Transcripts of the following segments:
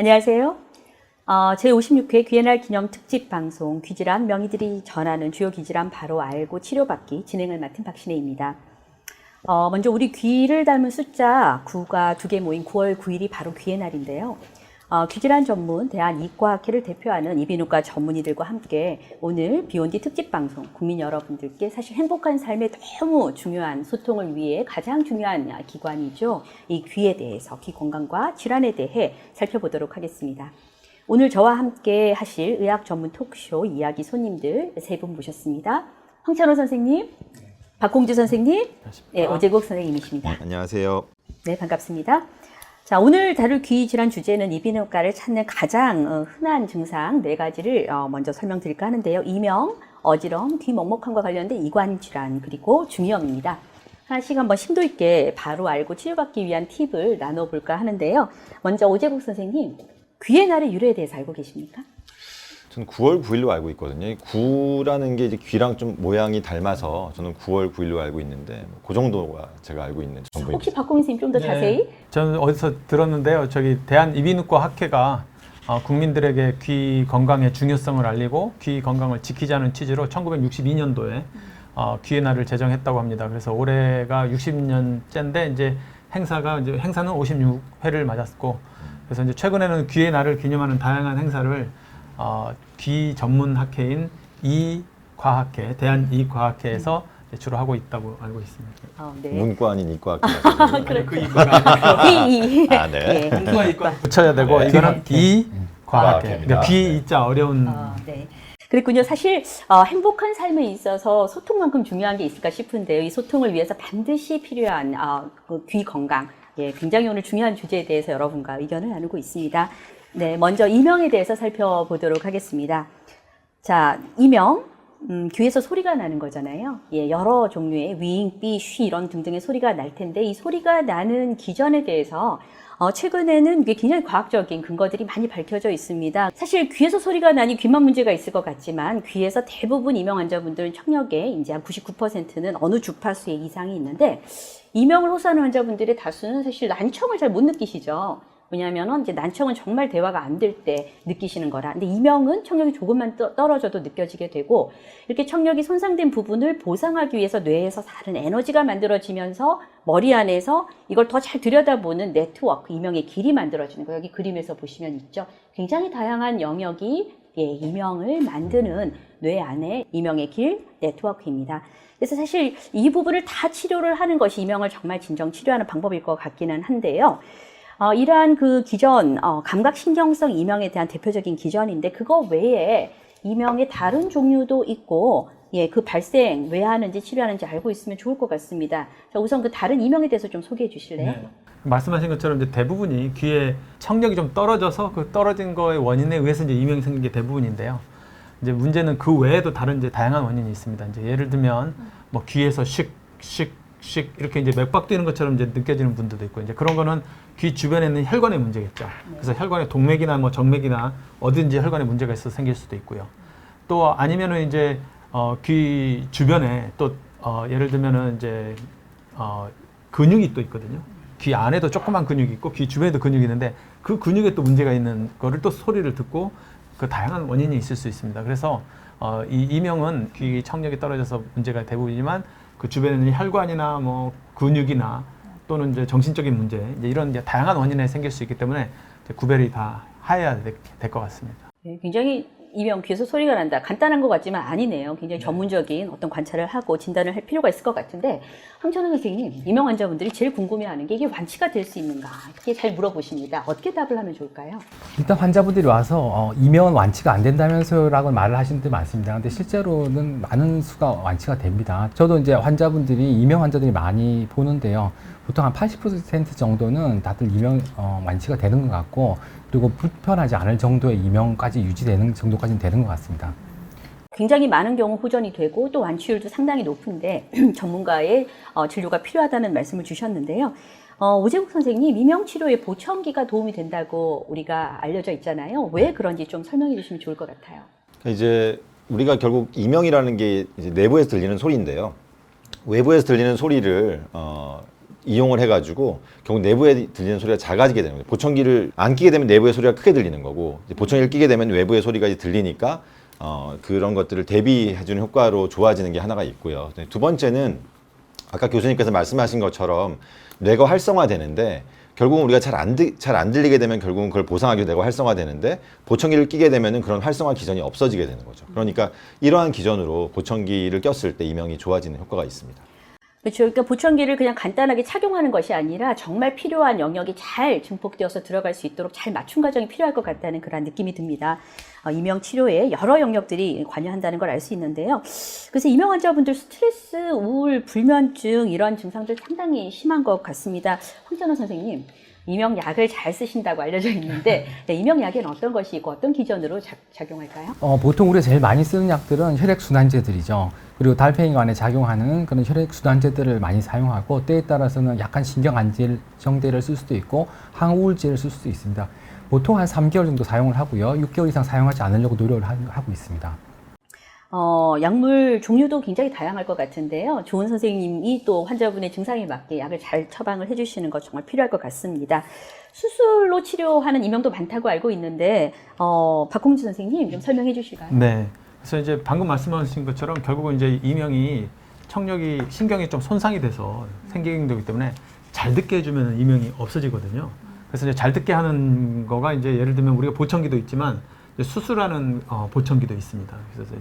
안녕하세요. 어, 제56회 귀해날 기념 특집 방송 귀질환 명의들이 전하는 주요 귀질환 바로 알고 치료받기 진행을 맡은 박신혜입니다. 어, 먼저 우리 귀를 닮은 숫자 9가 두 개 모인 9월 9일이 바로 귀의 날인데요. 어, 귀질환 전문 대한 이과학회를 대표하는 이비인후과 전문의들과 함께 오늘 비욘디 특집 방송 국민 여러분들께 사실 행복한 삶에 너무 중요한 소통을 위해 가장 중요한 기관이죠. 이 귀에 대해서 귀 건강과 질환에 대해 살펴보도록 하겠습니다. 오늘 저와 함께 하실 의학 전문 토크쇼 이야기 손님들 세 분 모셨습니다. 황찬호 선생님, 박공주 선생님, 네, 오재국 선생님이십니다. 안녕하세요. 네, 반갑습니다. 자, 오늘 다룰 귀 질환 주제는 이비인후과를 찾는 가장 어, 흔한 증상 네 가지를 어, 먼저 설명드릴까 하는데요. 이명, 어지럼, 귀 먹먹함과 관련된 이관 질환 그리고 중이염입니다. 하나씩 한번 심도 있게 바로 알고 치료받기 위한 팁을 나눠볼까 하는데요. 먼저 오재국 선생님, 귀의 날의 유래에 대해서 알고 계십니까? 저는 9월 9일로 알고 있거든요. 이 9라는 게 이제 귀랑 좀 모양이 닮아서 저는 9월 9일로 알고 있는데 그 정도가 제가 알고 있는 전부입니다. 혹시 박공민 선생님 좀 더 네. 자세히? 저는 어디서 들었는데요. 저기 대한 이비인후과 학회가 어, 국민들에게 귀 건강의 중요성을 알리고 귀 건강을 지키자는 취지로 1962년도에 어, 귀의 날을 제정했다고 합니다. 그래서 올해가 60년째인데 이제 행사가 이제 행사는 56회를 맞았고 그래서 이제 최근에는 귀의 날을 기념하는 다양한 행사를 어, 귀 전문 학회인 이과학회 대한 이과학회에서 이제 주로 하고 있다고 알고 있습니다. 어, 네. 문과 아닌 이과 그렇죠. 학교. 그 이과가 이, 이. 아, 네. 예, 이과 이과 붙여야 되고 네. 이거는 이 과학회. 과학회입니다. 그러니까 귀 이자 어려운 아, 네. 그랬군요. 사실 어, 행복한 삶에 있어서 소통만큼 중요한 게 있을까 싶은데요. 이 소통을 위해서 반드시 필요한 어, 그귀 건강, 예, 굉장히 오늘 중요한 주제에 대해서 여러분과 의견을 나누고 있습니다. 네, 먼저 이명에 대해서 살펴보도록 하겠습니다. 자, 이명. 음, 귀에서 소리가 나는 거잖아요. 예, 여러 종류의 윙, 삐, 쉬 이런 등등의 소리가 날 텐데 이 소리가 나는 기전에 대해서 어, 최근에는 굉장히 과학적인 근거들이 많이 밝혀져 있습니다. 사실 귀에서 소리가 나니 귀만 문제가 있을 것 같지만 귀에서 대부분 이명 환자분들은 청력의 이제 한 99%는 어느 주파수의 이상이 있는데 이명을 호소하는 환자분들의 다수는 사실 난청을 잘 못 느끼시죠. 왜냐하면 이제 난청은 정말 대화가 안 될 때 느끼시는 거라. 근데 이명은 청력이 조금만 떠- 떨어져도 느껴지게 되고 이렇게 청력이 손상된 부분을 보상하기 위해서 뇌에서 다른 에너지가 만들어지면서 머리 안에서 이걸 더 잘 들여다보는 네트워크, 이명의 길이 만들어지는 거예요. 여기 그림에서 보시면 있죠. 굉장히 다양한 영역이 예, 이명을 만드는 뇌 안에 이명의 길 네트워크입니다. 그래서 사실 이 부분을 다 치료를 하는 것이 이명을 정말 진정 치료하는 방법일 것 같기는 한데요. 어, 이러한 그 기전, 어, 감각신경성 이명에 대한 대표적인 기전인데 그거 외에 이명의 다른 종류도 있고 예, 그 발생 왜 하는지 치료하는지 알고 있으면 좋을 것 같습니다. 자, 우선 그 다른 이명에 대해서 좀 소개해 주실래요? 네. 말씀하신 것처럼 이제 대부분이 귀에 청력이 좀 떨어져서 그 떨어진 거의 원인에 의해서 이제 이명이 생긴 게 대부분인데요. 이제 문제는 그 외에도 다른 이제 다양한 원인이 있습니다. 이제 예를 들면 뭐 귀에서 씩씩 씩 이렇게 이제 맥박 뛰는 것처럼 이제 느껴지는 분들도 있고 이제 그런 거는 귀 주변에 있는 혈관의 문제겠죠. 그래서 혈관의 동맥이나 뭐 정맥이나 어딘지 혈관에 문제가 있어서 생길 수도 있고요. 또 아니면은 이제 어, 귀 주변에 또 어, 예를 들면은 이제 어, 근육이 또 있거든요. 귀 안에도 조그만 근육이 있고 귀 주변에도 근육이 있는데 그 근육에 또 문제가 있는 거를 또 소리를 듣고 그 다양한 원인이 있을 수 있습니다. 그래서 어, 이 이명은 귀 청력이 떨어져서 문제가 대부분이지만 그 주변에 있는 혈관이나 뭐 근육이나 또는 이제 정신적인 문제 이제 이런 이제 다양한 원인에 생길 수 있기 때문에 구별이 다 하여야 될 것 같습니다. 네, 굉장히 이명 귀에서 소리가 난다. 간단한 것 같지만 아니네요. 굉장히 전문적인 어떤 관찰을 하고 진단을 할 필요가 있을 것 같은데 황천호 선생님, 이명 환자분들이 제일 궁금해하는 게 이게 완치가 될 수 있는가? 이게 잘 물어보십니다. 어떻게 답을 하면 좋을까요? 일단 환자분들이 와서 어, 이명은 완치가 안 된다면서요라고 말을 하시는 분들이 많습니다. 근데 실제로는 많은 수가 완치가 됩니다. 저도 이제 환자분들이 이명 환자들이 많이 보는데요. 보통 한 80% 정도는 다들 이명 어, 완치가 되는 것 같고 그리고 불편하지 않을 정도의 이명까지 유지되는 정도까지는 되는 것 같습니다. 굉장히 많은 경우 호전이 되고 또 완치율도 상당히 높은데 전문가의 어, 진료가 필요하다는 말씀을 주셨는데요. 어, 오재국 선생님, 이명 치료에 보청기가 도움이 된다고 우리가 알려져 있잖아요. 왜 그런지 좀 설명해 주시면 좋을 것 같아요. 이제 우리가 결국 이명이라는 게 이제 내부에서 들리는 소리인데요. 외부에서 들리는 소리를 어, 이용을 해가지고 결국 내부에 들리는 소리가 작아지게 되는 거예요. 보청기를 안 끼게 되면 내부의 소리가 크게 들리는 거고 이제 보청기를 끼게 되면 외부의 소리가 이제 들리니까 어, 그런 것들을 대비해주는 효과로 좋아지는 게 하나가 있고요. 두 번째는 아까 교수님께서 말씀하신 것처럼 뇌가 활성화되는데 결국은 우리가 잘안잘안 들리게 되면 결국은 그걸 위해 뇌가 활성화되는데 보청기를 끼게 되면은 그런 활성화 기전이 없어지게 되는 거죠. 그러니까 이러한 기전으로 보청기를 꼈을 때 이명이 좋아지는 효과가 있습니다. 그렇죠. 그러니까 보청기를 그냥 간단하게 착용하는 것이 아니라 정말 필요한 영역이 잘 증폭되어서 들어갈 수 있도록 잘 맞춤 과정이 필요할 것 같다는 그런 느낌이 듭니다. 어, 이명 치료에 여러 영역들이 관여한다는 걸 알 수 있는데요. 그래서 이명 환자분들 스트레스, 우울, 불면증 이런 증상들 상당히 심한 것 같습니다. 황전호 선생님. 이명 약을 잘 쓰신다고 알려져 있는데 네, 이명 약에는 어떤 것이 있고 어떤 기전으로 작, 작용할까요? 어, 보통 우리가 제일 많이 쓰는 약들은 혈액순환제들이죠. 그리고 달팽이관에 작용하는 그런 혈액순환제들을 많이 사용하고 때에 따라서는 약간 신경안정제를 쓸 수도 있고 항우울제를 쓸 수도 있습니다. 보통 한 3개월 정도 사용을 하고요. 6개월 이상 사용하지 않으려고 노력을 하- 하고 있습니다. 어, 약물 종류도 굉장히 다양할 것 같은데요. 좋은 선생님이 또 환자분의 증상에 맞게 약을 잘 처방을 해주시는 것 정말 필요할 것 같습니다. 수술로 치료하는 이명도 많다고 알고 있는데, 어, 박홍주 선생님 좀 설명해 주실까요? 네. 그래서 이제 방금 말씀하신 것처럼 결국은 이제 이명이 청력이 신경이 좀 손상이 돼서 생기게 되기 때문에 잘 듣게 해주면 이명이 없어지거든요. 그래서 이제 잘 듣게 하는 거가 이제 예를 들면 우리가 보청기도 있지만 수술하는 어, 보청기도 있습니다. 그래서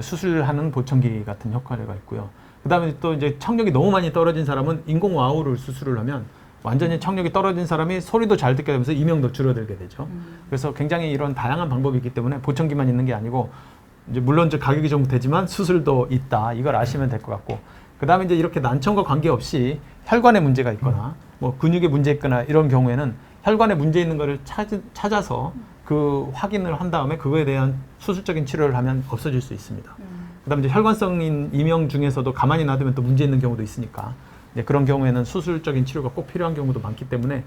수술하는 보청기 같은 효과가 있고요. 그다음에 또 이제 청력이 너무 많이 떨어진 사람은 인공 와우를 수술을 하면 완전히 청력이 떨어진 사람이 소리도 잘 듣게 되면서 이명도 줄어들게 되죠. 그래서 굉장히 이런 다양한 방법이 있기 때문에 보청기만 있는 게 아니고 이제 물론 이제 가격이 좀 되지만 수술도 있다. 이걸 아시면 될 것 같고. 그다음에 이제 이렇게 난청과 관계없이 혈관에 문제가 있거나 뭐 근육에 문제 있거나 이런 경우에는 혈관에 문제 있는 거를 찾, 찾아서 그 확인을 한 다음에 그거에 대한 수술적인 치료를 하면 없어질 수 있습니다. 그다음에 이제 혈관성인 이명 중에서도 가만히 놔두면 또 문제 있는 경우도 있으니까 이제 그런 경우에는 수술적인 치료가 꼭 필요한 경우도 많기 때문에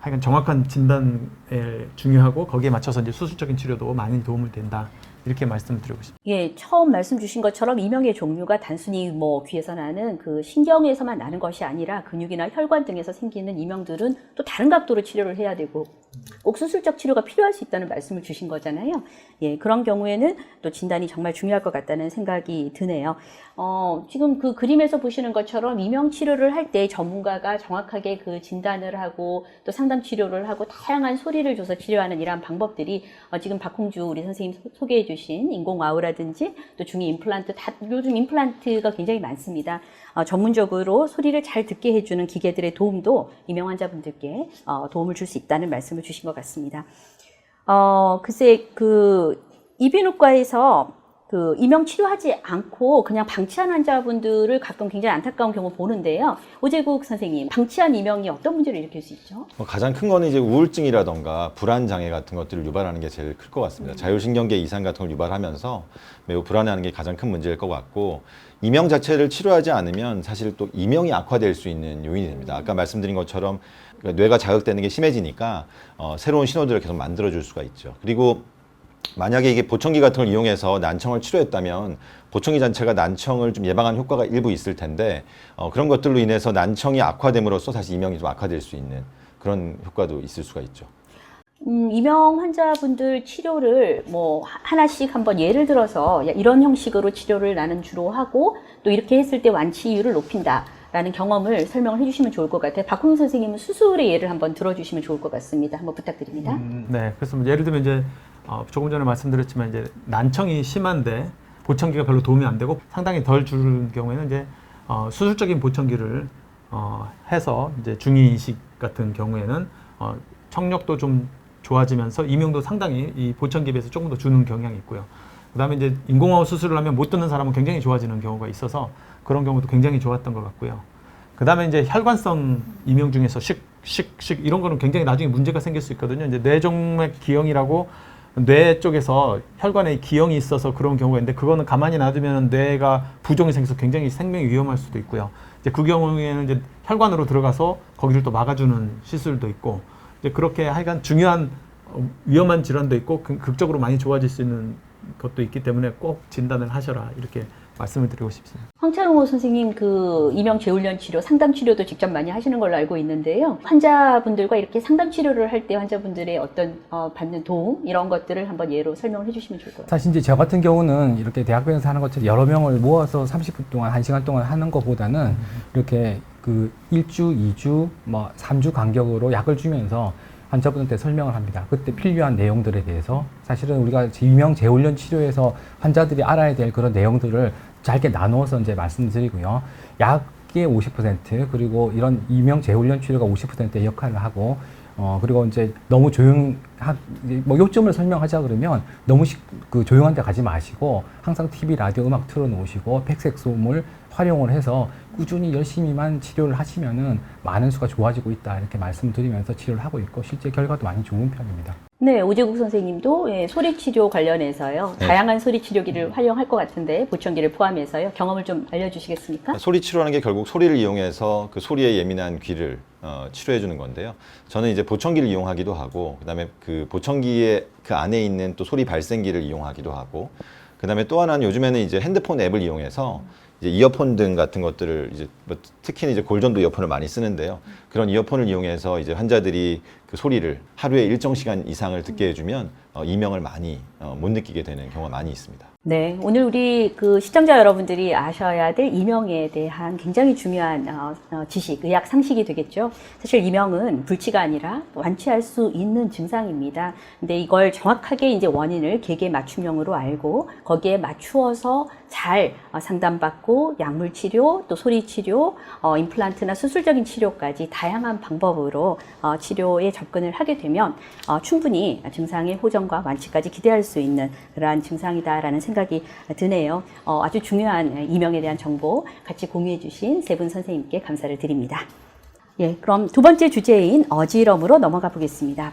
하여간 정확한 진단에 중요하고 거기에 맞춰서 이제 수술적인 치료도 많이 도움을 된다. 이렇게 말씀드리고 싶습니다. 예, 처음 말씀 주신 것처럼 이명의 종류가 단순히 뭐 귀에서 나는 그 신경에서만 나는 것이 아니라 근육이나 혈관 등에서 생기는 이명들은 또 다른 각도로 치료를 해야 되고 꼭 수술적 치료가 필요할 수 있다는 말씀을 주신 거잖아요. 예, 그런 경우에는 또 진단이 정말 중요할 것 같다는 생각이 드네요. 어, 지금 그 그림에서 보시는 것처럼 이명 치료를 할 때 전문가가 정확하게 그 진단을 하고 또 상담 치료를 하고 다양한 소리를 줘서 치료하는 이러한 방법들이 어, 지금 박홍주 우리 선생님 소- 소개해 인공와우라든지 또 중위 임플란트 다 요즘 임플란트가 굉장히 많습니다. 어, 전문적으로 소리를 잘 듣게 해주는 기계들의 도움도 이명 환자분들께 어, 도움을 줄 수 있다는 말씀을 주신 것 같습니다. 어, 글쎄 그 이비인후과에서 그 이명 치료하지 않고 그냥 방치한 환자분들을 가끔 굉장히 안타까운 경우 보는데요. 오재국 선생님, 방치한 이명이 어떤 문제를 일으킬 수 있죠? 뭐 가장 큰 거는 이제 우울증이라던가 불안 장애 같은 것들을 유발하는 게 제일 클 것 같습니다. 자율신경계 이상 같은 걸 유발하면서 매우 불안해하는 게 가장 큰 문제일 것 같고 이명 자체를 치료하지 않으면 사실 또 이명이 악화될 수 있는 요인이 됩니다. 아까 말씀드린 것처럼 뇌가 자극되는 게 심해지니까 어, 새로운 신호들을 계속 만들어줄 수가 있죠. 그리고 만약에 이게 보청기 같은 걸 이용해서 난청을 치료했다면 보청기 자체가 난청을 좀 예방하는 효과가 일부 있을 텐데 어, 그런 것들로 인해서 난청이 악화됨으로써 다시 이명이 좀 악화될 수 있는 그런 효과도 있을 수가 있죠. 음, 이명 환자분들 치료를 뭐 하- 하나씩 한번 예를 들어서 야, 이런 형식으로 치료를 나는 주로 하고 또 이렇게 했을 때 완치율을 높인다. 라는 경험을 설명을 해주시면 좋을 것 같아요. 박홍 선생님은 수술의 예를 한번 들어주시면 좋을 것 같습니다. 한번 부탁드립니다. 음, 네, 뭐 예를 들면 이제 어, 조금 전에 말씀드렸지만 이제 난청이 심한데 보청기가 별로 도움이 안 되고 상당히 덜 줄는 경우에는 이제 어, 수술적인 보청기를 어, 해서 이제 중위 이식 같은 경우에는 어, 청력도 좀 좋아지면서 이명도 상당히 이 보청기에 비해서 조금 더 주는 경향이 있고요. 그다음에 이제 인공호흡 수술을 하면 못 듣는 사람은 굉장히 좋아지는 경우가 있어서 그런 경우도 굉장히 좋았던 것 같고요. 그다음에 이제 혈관성 이명 중에서 식, 식, 식 이런 거는 굉장히 나중에 문제가 생길 수 있거든요. 이제 뇌종맥 기형이라고 뇌 쪽에서 혈관에 기형이 있어서 그런 경우가 있는데 그거는 가만히 놔두면 뇌가 부종이 생겨서 굉장히 생명이 위험할 수도 있고요. 이제 그 경우에는 이제 혈관으로 들어가서 거기를 또 막아주는 시술도 있고 이제 그렇게 하여간 중요한 어, 위험한 질환도 있고 극- 극적으로 많이 좋아질 수 있는 것도 있기 때문에 꼭 진단을 하셔라 이렇게 말씀을 드리고 싶습니다. 황찬홍 선생님 그 이명 재훈련 치료 상담 치료도 직접 많이 하시는 걸로 알고 있는데요. 환자분들과 이렇게 상담 치료를 할 때 환자분들의 어떤 어, 받는 도움 이런 것들을 한번 예로 설명을 해주시면 좋을 것 같아요. 사실 이제 저 같은 경우는 이렇게 대학병원에서 하는 것처럼 여러 명을 모아서 30분 동안, 1시간 동안 하는 것보다는 이렇게 그 1주, 2주, 뭐 3주 간격으로 약을 주면서 환자분한테 설명을 합니다. 그때 필요한 내용들에 대해서 사실은 우리가 유명 재훈련 치료에서 환자들이 알아야 될 그런 내용들을 짧게 나누어서 이제 말씀드리고요. 약의 50% 그리고 이런 유명 재훈련 치료가 50%의 역할을 하고 어 그리고 이제 너무 조용 뭐 요점을 설명하자 그러면 너무 시, 그 조용한 데 가지 마시고 항상 TV 라디오 음악 틀어 놓으시고 백색 소음을 활용을 해서 꾸준히 열심히만 치료를 하시면은 많은 수가 좋아지고 있다 이렇게 말씀드리면서 치료를 하고 있고 실제 결과도 많이 좋은 편입니다. 네, 오재국 선생님도 예, 소리 치료 관련해서요. 네. 다양한 소리 치료기를 활용할 것 같은데 보청기를 포함해서요. 경험을 좀 알려주시겠습니까? 소리 치료라는 게 결국 소리를 이용해서 그 소리에 예민한 귀를 어, 치료해 주는 건데요. 저는 이제 보청기를 이용하기도 하고, 그다음에 그 보청기의 그 안에 있는 또 소리 발생기를 이용하기도 하고, 그다음에 또 하나는 요즘에는 이제 핸드폰 앱을 이용해서 이제 이어폰 등 같은 것들을 이제 뭐 특히 이제 골전도 이어폰을 많이 쓰는데요. 그런 이어폰을 이용해서 이제 환자들이 그 소리를 하루에 일정 시간 이상을 듣게 해주면 어, 이명을 많이 어, 못 느끼게 되는 경우가 많이 있습니다. 네, 오늘 우리 그 시청자 여러분들이 아셔야 될 이명에 대한 굉장히 중요한 어, 어, 지식, 의학 상식이 되겠죠. 사실 이명은 불치가 아니라 완치할 수 있는 증상입니다. 근데 이걸 정확하게 이제 원인을 개개 맞춤형으로 알고 거기에 맞추어서 잘 어, 상담받고 약물 치료, 또 소리 치료, 어, 임플란트나 수술적인 치료까지 다양한 방법으로 어, 치료에 접근을 하게 되면 어, 충분히 증상의 호전과 완치까지 기대할 수 있는 그러한 증상이다라는 생각이 드네요. 어, 아주 중요한 이명에 대한 정보 같이 공유해 주신 세 분 선생님께 감사를 드립니다. 예, 그럼 두 번째 주제인 어지럼으로 넘어가 보겠습니다.